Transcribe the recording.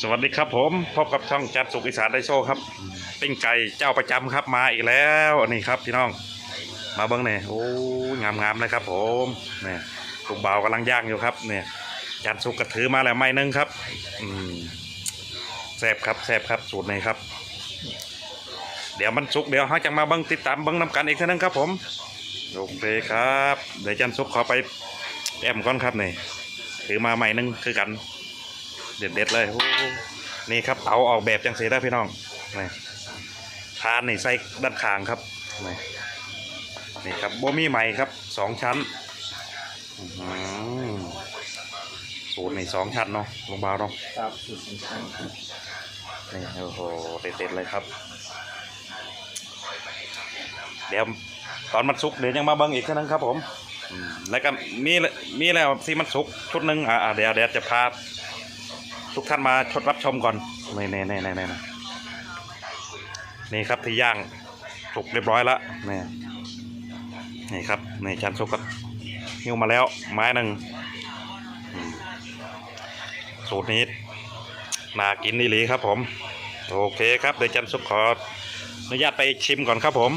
สวัสดีครับผมพบกับช่องจัดสุขอีสานไดโชว์ครับปิ้งไก่เจ้าประจำครับมาอีกแล้วนี่ครับพี่น้อง มาเบิ้งเนี่ยโอ้งามงามๆเลยครับ ผมเนี่ยลูกเบาวกำลังย่างอยู่ครับ เนี่ยจัดสุกกระถือมาแล้วไม่นึงครับ อืมแซ่บครับแซ่บครับสูตรนี้ครับ เดี๋ยวมันสุกเดี๋ยวเขาจะมาเบิ้งติดตามเบิ้งน้ำกันอีกทีนึงครับ ผมโอเคครับเดี๋ยวจันสุกขอไปแอมก่อนครับเนี่ยถือมาใหม่นึงคือกัน เด็ดๆเลยนี่ครับเตาออกแบบจังสีได้พี่น้องนี่ทานนี่ใส่ด้านข้างครับนี่นี่ครับโบมี่ใหม่ครับสองชั้นอื้อหือสูตรนี่สองชั้นเนาะลงเบาเนาะครับสุดสำคัญนี่โอ้โหเด็ดๆเลยครับ เดี๋ยวตอนมันสุกเดี๋ยวยังมาเบิ้งอีกเท่านั้นครับผมแล้วก็มีมีแล้วที่มันสุกชุดหนึ่งอ่าเดี๋ยวเดี๋ยวจะพา ทุกท่านมาชดรับชมก่อนนี่นี่นี่นี่นี่นี่ครับที่ย่างสุกเรียบร้อยแล้วนี่นี่ครับนี่ชันสุกก็หิ้วมาแล้ว ไม้หนึ่งสูตรนี้น่ากินนี่หลีครับผม โอเคครับเดี๋ยวจันสุกขออนุญาตไปชิมก่อนครับผม